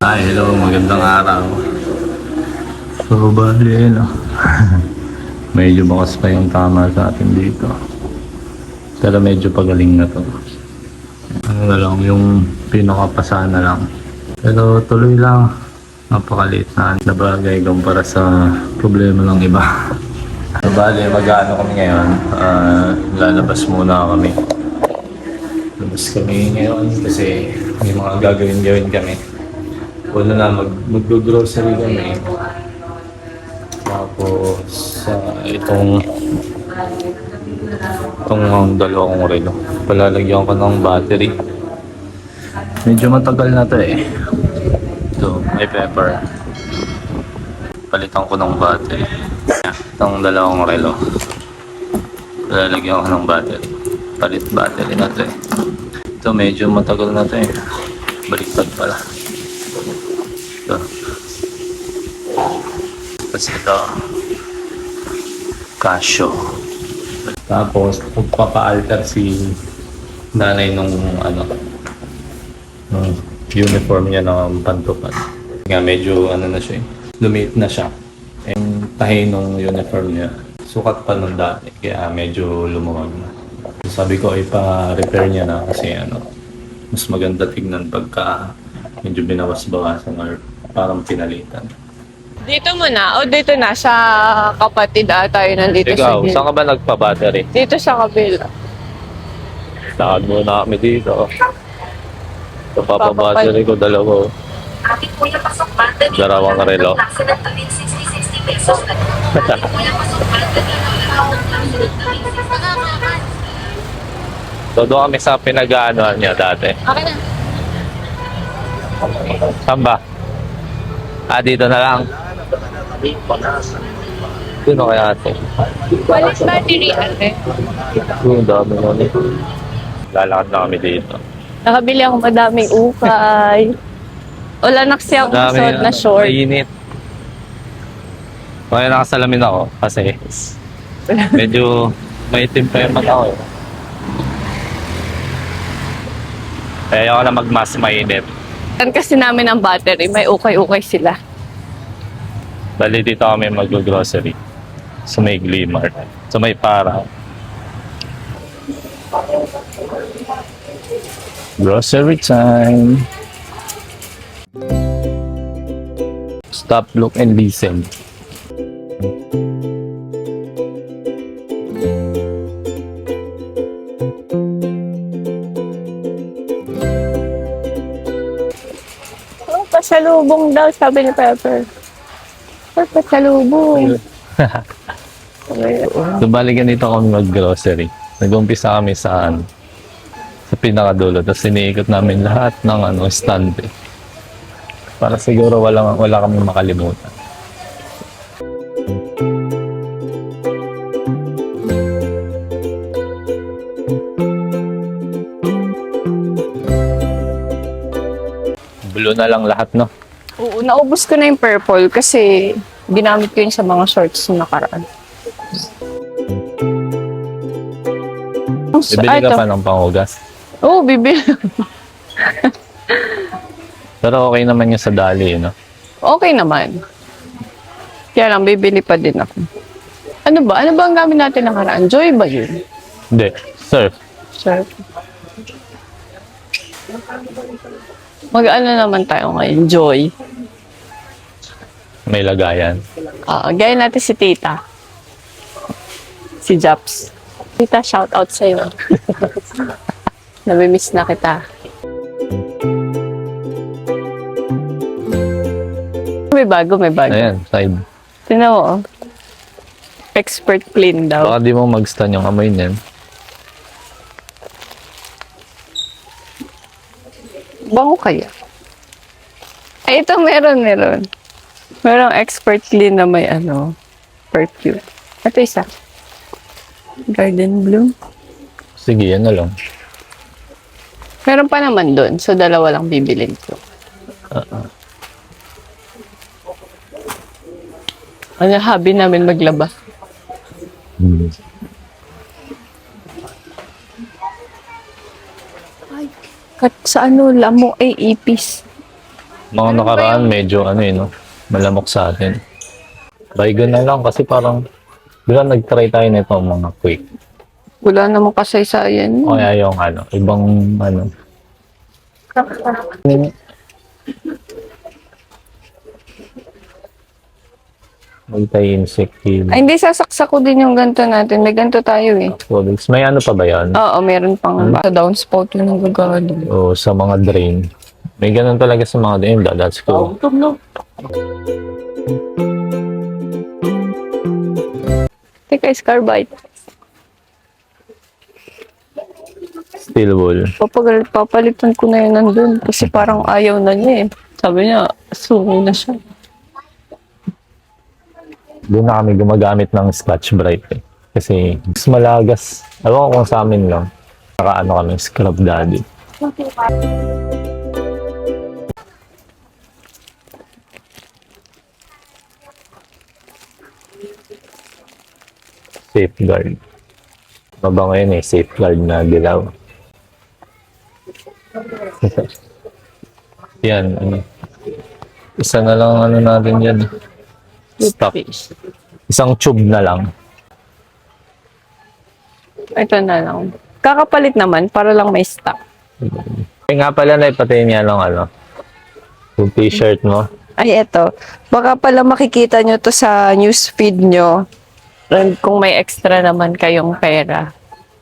Hi, hello, magandang araw. So, bali, no? medyo bakas pa yung tama sa atin dito. Pero medyo pagaling na to. Ano na lang, yung pinakapasa na lang. Pero tuloy lang. Napakaliit na na bagay kumpara sa problema ng iba. So, bali, mag-ano kami ngayon. Ah, lalabas muna kami. Labas kami ngayon kasi may mga gagawin-gawin kami. Una na, mag, mag-grocery kami. Tapos, sa itong itong dalawang relo. Palalagyan ko ng battery. Medyo matagal na to eh. Ito, may pepper. Palitan ko ng battery. Itong dalawang relo. Palalagyan ko ng battery. Palit battery na to eh. Ito medyo matagal na to eh. Baliktad pala. Ito. Tapos ito. Casio. Tapos, magpapa-alter si nanay nung ano, nung uniform niya ng pantupan. Nga medyo ano na siya eh, lumiit na siya. Yung tahi nung uniform niya, sukat pa nung dati, kaya medyo lumuwag na. Sabi ko ipa-repair niya na kasi ano, mas maganda tignan pagka medyo binawas-bawasan or parang pinalitan. Dito muna o dito na sa kapatid ata yun nandito Ikaw, sa saan ka ba nagpa-battery? Dito sa kabila. Lakad muna kami dito. Ito papabattery ko dalawa. oh. Ating kuya pasok banda dito. Dalawang relo. Klase ng tawid 60-60 pesos. Ating kuya pasok banda dito. Dalawang klase ng tawid 60 So doon kami sa pinag-aanoan niya dati. Okay na. Saan ba? Ah, dito na lang. Sino kaya ito? Walang battery ate. Yung dami na nito. Lalakad na kami dito. Nakabili ako madaming ukay. Wala na kasi ako suot na short. Mainit. Kaya nakasalamin ako kasi medyo maitim pa yung mata ko. eh. Kaya ayoko na magmas mainit. Yan kasi namin ang battery. May ukay-ukay sila. Bali dito kami mag-grocery. Sa may Glimmer. Sa may para. Grocery time. Stop, look, and listen. Oh, pasalubong daw, sabi ni Pepper. Oh, pasalubong. So, bali ganito kami mag-grocery. Nag-umpisa kami sa ano, sa pinakadulo. Tapos siniikot namin lahat ng ano, stand. eh. Para siguro wala, wala kami makalimutan. Blue na lang lahat, no? Oo, naubos ko na yung purple kasi ginamit ko yun sa mga shorts na nakaraan. Bibili Ah, ka ito. pa ng panghugas. Oo, bibili. Pero okay naman yung sa dali, no? Okay naman. Kaya lang, bibili pa din ako. Ano ba? Ano ba ang gamit natin nakaraan? Joy ba yun? Hindi, surf. Sure. Mag-ano naman tayo ngayon? Joy. May lagayan. Ah, gaya natin si Tita. Si Japs. Tita, shout out sa'yo. Namimiss na kita. May bago, may bago. Ayan, side. Tingnan mo, oh. Expert clean daw. Baka di mo mag-stun yung amoy niyan. Bango kaya? Ay, ito meron, meron. Merong expert clean na may ano, perfume. Ito isa. Garden Bloom. Sige, yan na lang. Meron pa naman doon. So, dalawa lang bibilin ko. Ano, hobby namin maglaba. Hmm. Kat sa ano, lamo ay ipis. Mga nakaraan, medyo ano eh, no? Malamok sa atin. Baygon na lang kasi parang, bilang nag-try tayo nito mga quick. Wala namang kasaysayan. O kaya yung ano, ibang ano. Multi-insect heal. Ay, hindi, sasaksak ko din yung ganito natin. May ganito tayo eh. Products. May ano pa ba yan? Oo, meron pang sa downspout yun ang gagawin. O sa mga drain. May ganun talaga sa mga. That- That's cool. Teka, Scarbite. Steel wool. Papagal, papalitan ko na yun nandun kasi parang ayaw na niya eh. Sabi niya, suko na siya. Doon na kami gumagamit ng Scotch Brite eh. Kasi mas malagas. Ewan ko kung sa amin lang. Naka ano kami, scrub daddy. Safeguard. Mabango yun eh, safeguard na dilaw. Yan, ano. Isa na lang ano natin yan. Stock. Isang tube na lang. Ito na lang. Kakapalit naman para lang may stock. Eh nga pala na ipatayin niya lang ano. Yung t-shirt mo. Ay, eto. Baka pala makikita nyo to sa newsfeed nyo. And kung may extra naman kayong pera,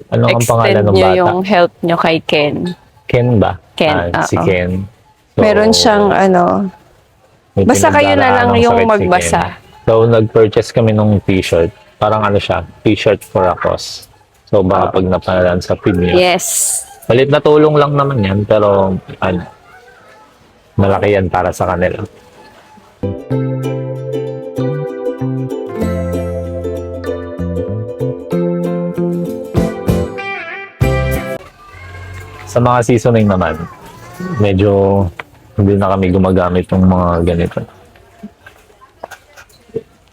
Ano ang pangalan extend ng nyo bata? yung help nyo kay Ken. Ken ba? Ken, Ah, si. Ken. So, Meron siyang ano, may basta kayo na lang yung sakit si magbasa. Ken. So, nag-purchase kami nung t-shirt. Parang ano siya, t-shirt for a cause. So, baka pag napanalan sa niyo. yes. Palit na tulong lang naman yan, pero ano, malaki yan para sa kanila. Sa mga seasoning naman, medyo hindi na kami gumagamit ng mga ganito.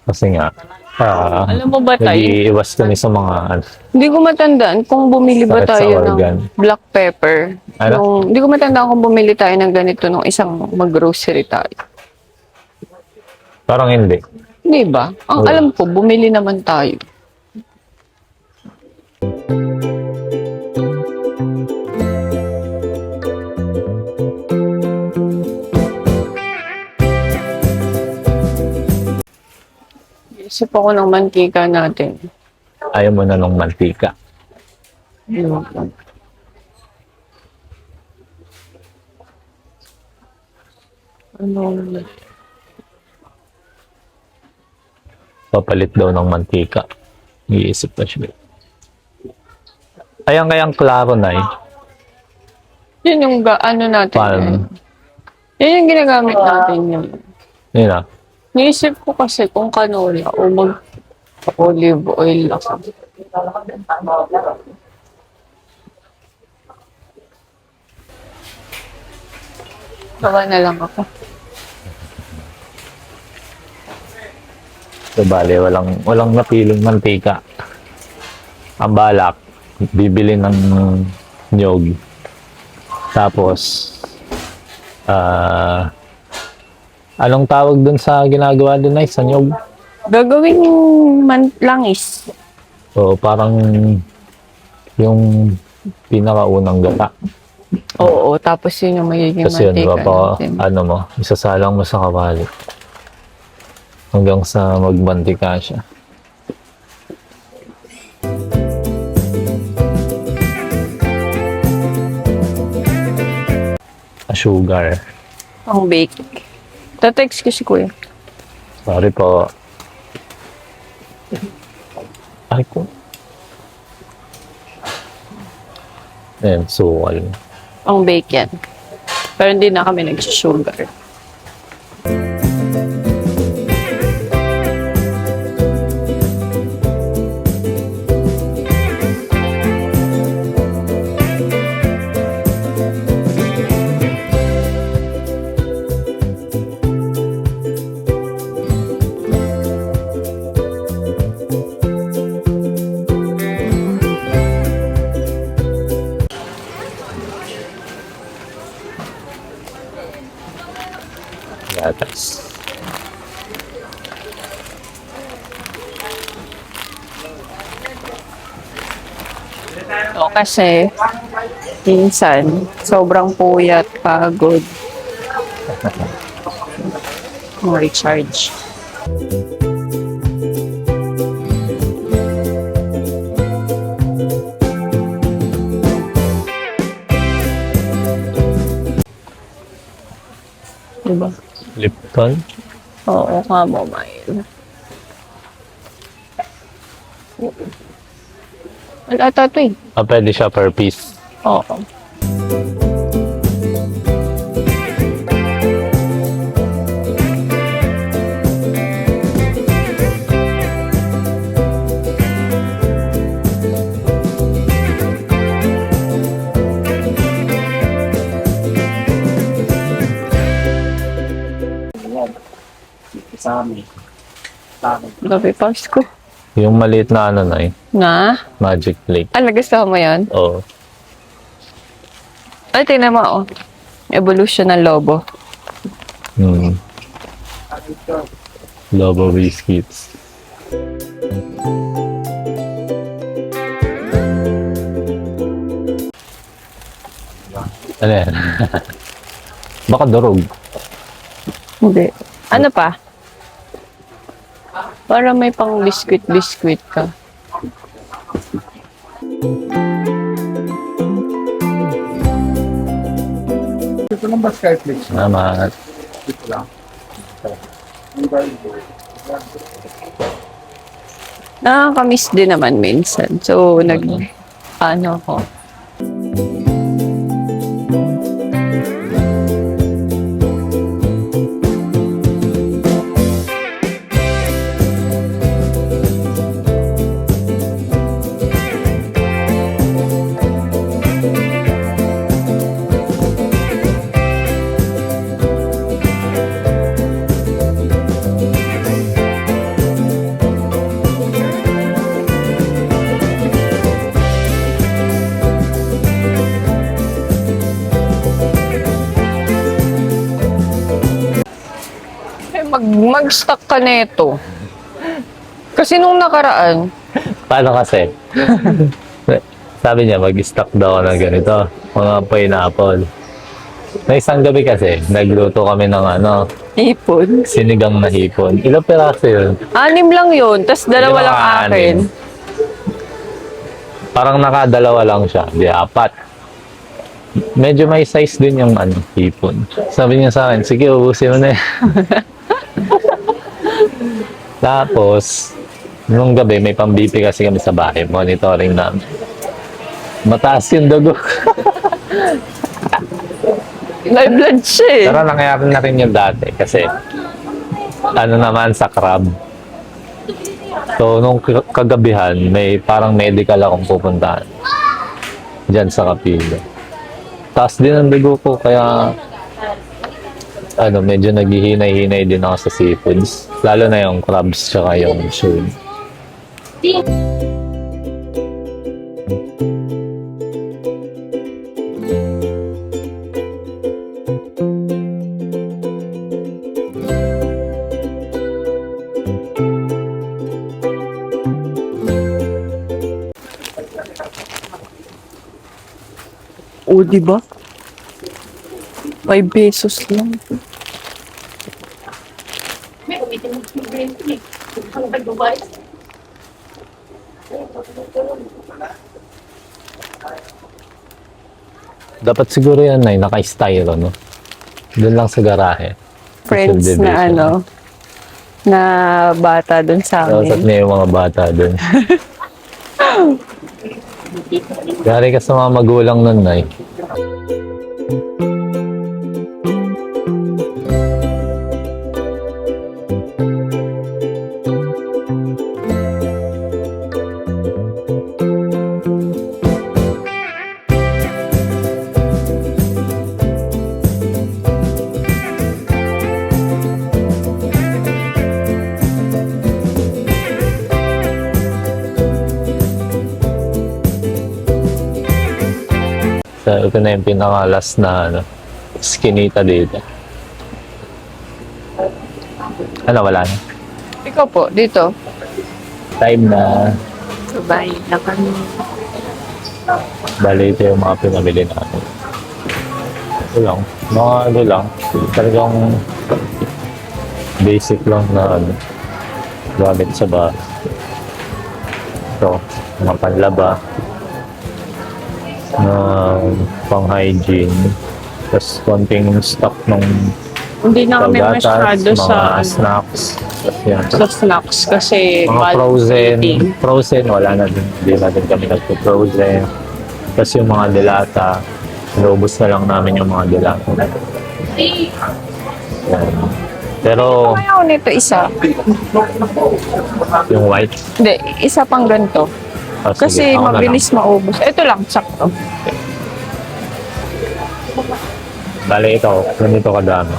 Kasi nga, ah, Alam mo ba tayo? nag-iiwas kami sa mga ano, Hindi ko matandaan kung bumili ba Sakit sa tayo organ. ng black pepper. Ano? Nung, hindi ko matandaan kung bumili tayo ng ganito nung isang mag-grocery tayo. parang hindi. Hindi ba? Ang Oo. alam ko, bumili naman tayo. Isip ako ng mantika natin. Ayaw mo na nung mantika. Ano? Papalit daw ng mantika. Iisip pa siya. Ayan kayang klaro na eh. Yun yung ga, ano natin. Palm. Eh. Yun yung ginagamit natin yun. Yun ah. Naisip ko kasi kung canola o mag olive oil ako. Gawa na lang ako. So bale, walang, walang napiling mantika. Ang balak, bibili ng nyog. Tapos, ah, anong tawag dun sa ginagawa dun ay sa nyog? Gagawing man langis. So parang yung pinakaunang gata. Oo, tapos yun yung magiging Kasi yun, mantika pa, natin. ano mo, isasalang mo sa kawali. Hanggang sa magmantika siya. Sugar. Pang bake. Tatext ko si kuya. Sorry po. Ay ko. Ayan, bake yan. Pero hindi na kami nag-sugar. O kasi, minsan, sobrang puyat, pagod. Recharge. Diba? Lipton. Oo, chamomile. Wala ata ito eh. Ah, pwede siya per piece. Oo. sa amin. Sa amin. Gabi Pasko. Yung maliit na ano na Nga? magic flake. Ah, nagustuhan mo yun? Oo. Ay, tingnan mo, oh. Evolution ng lobo. Hmm. Lobo biscuits. Ano yan? Baka durog. Hindi. Ano pa? Para may pang biscuit-biscuit ka. Ito lang ba Skyflix? Salamat. Ito lang. Nakakamiss din naman minsan. So, nag... Ano ko? Mag, mag-stock ka neto. Kasi nung nakaraan, Paano kasi? Sabi niya, mag-stock daw ako ng ganito. Mga pineapple. Na isang gabi kasi, nagluto kami ng ano, ipon. sinigang na hipon. Ilang piraso yun? Anim lang yun, tas dalawa Hindi lang akin. anim. Parang nakadalawa lang siya. Di, apat. Medyo may size din yung ano, hipon. Sabi niya sa akin, sige, ubusin mo na yan. Tapos, nung gabi, may pambipi kasi kami sa bahay. Monitoring namin. Mataas yung dugo. Live blood siya eh. Pero nangyari na rin yung dati kasi ano naman sa crab. So, nung kagabihan, may parang medical akong pupuntahan. Diyan sa Kapilo. Taas din ang dugo ko, kaya ano, medyo naghihinay-hinay din ako sa seafoods. Lalo na yung crabs tsaka yung shrimp. O, di ba? 5 pesos lang. Dapat siguro yan ay naka-styro, no? Doon lang sa garahe. Friends na ano, na bata dun sa amin. may yung mga bata doon. Gari ka sa mga magulang nun, Nay. So, ito na yung pinaka-last na ano, skinita dito. Ano, wala na. Ikaw po, dito. Time na. Sabay na kami. Bali, ito yung mga pinamili natin. Ito lang. Mga ano lang. Talagang basic lang na ano, gamit sa bahay. Ito, mga panlaba. Na pang hygiene. Tapos konting stock ng Hindi na kami pagatas, masyado mga sa, snacks. Tapos yan. sa snacks kasi Mga bulk frozen, eating. frozen, wala na din. Hindi na din kami nagpo-frozen. Tapos yung mga dilata, naubos na lang namin yung mga dilata. Yan. Pero Ayaw nito isa. yung white, Hindi, isa pang ganito. Ah, sige, Kasi ako na lang. mabilis maubos. Ito lang, sakto. Bale ito, ganito kadami.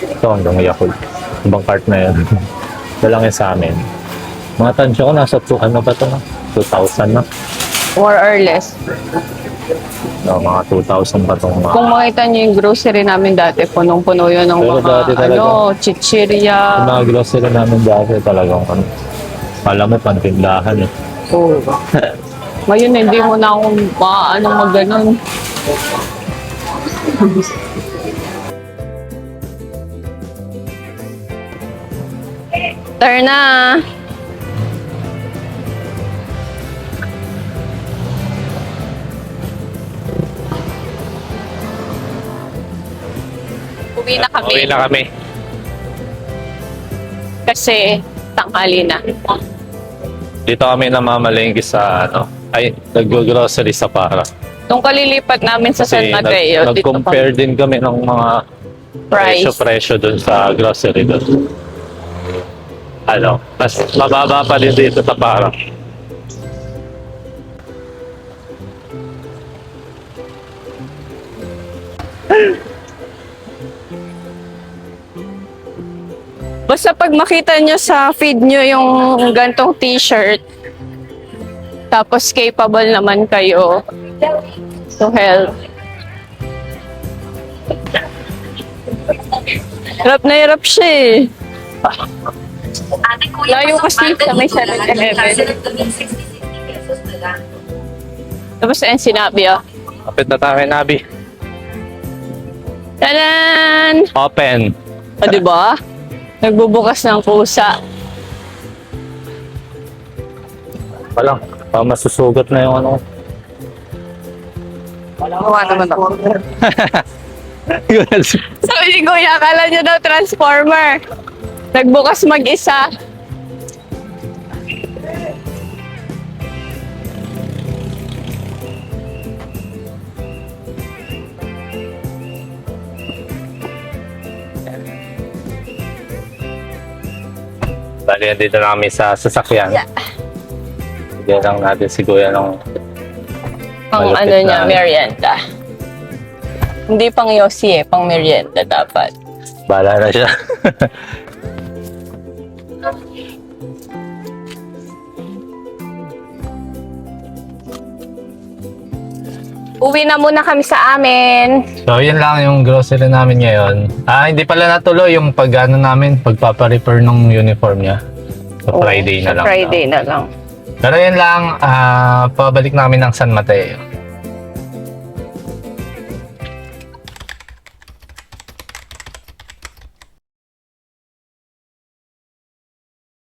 Ito hanggang Yakult. Ibang cart na yun. Ito lang yung sa amin. Mga tansya ko, nasa 2, ano ba ito na? 2,000 na. More or less. No, mga 2,000 pa itong mga... Kung makita niyo yung grocery namin dati, punong-puno yun ng Pero mga, dati talaga. ano, chichirya. Yung mga grocery namin dati talagang ano, alam mo, pantindahan eh. Oo. Ngayon, hindi mo na akong maano maganon. Turn na. Uwi na kami. Uwi na kami. Kasi tanghali na. Dito kami namamalengke sa ano, ay nag-grocery sa para. Nung kalilipat namin sa San Kasi Mateo, nag, dito nag-compare din kami ng mga price. presyo-presyo dun sa grocery dun. Ano, mas mababa pa din dito sa para. Basta pag makita nyo sa feed nyo yung gantong t-shirt, tapos capable naman kayo to help. Hirap na hirap siya eh. Ate, kuya, Layo kasi sa may bundle mo 7-Eleven. lang. Kasi nagtuming 60-60 pesos na lang. Tapos ayun sinabi ah. Kapit na tayo, Nabi. Tadan! Open. O diba? Nagbubukas ng pusa. Walang. Pa masusugat na yung ano. Gawa naman ako. Sabi ni Kuya, akala niya daw transformer. Nagbukas mag-isa. Bali, dito na kami sa sasakyan. Yeah. Bigyan lang natin si Kuya ng Pang ano niya, na. merienda. Hindi pang yosi eh, pang merienda dapat. Bala na siya. Uwi na muna kami sa amin. So, yun lang yung grocery namin ngayon. Ah, hindi pala natuloy yung pag-ano namin, pagpapa-repair ng uniform niya. So, Friday na Sa lang. Friday na lang. Pero yun lang, ah, pabalik namin ng San Mateo.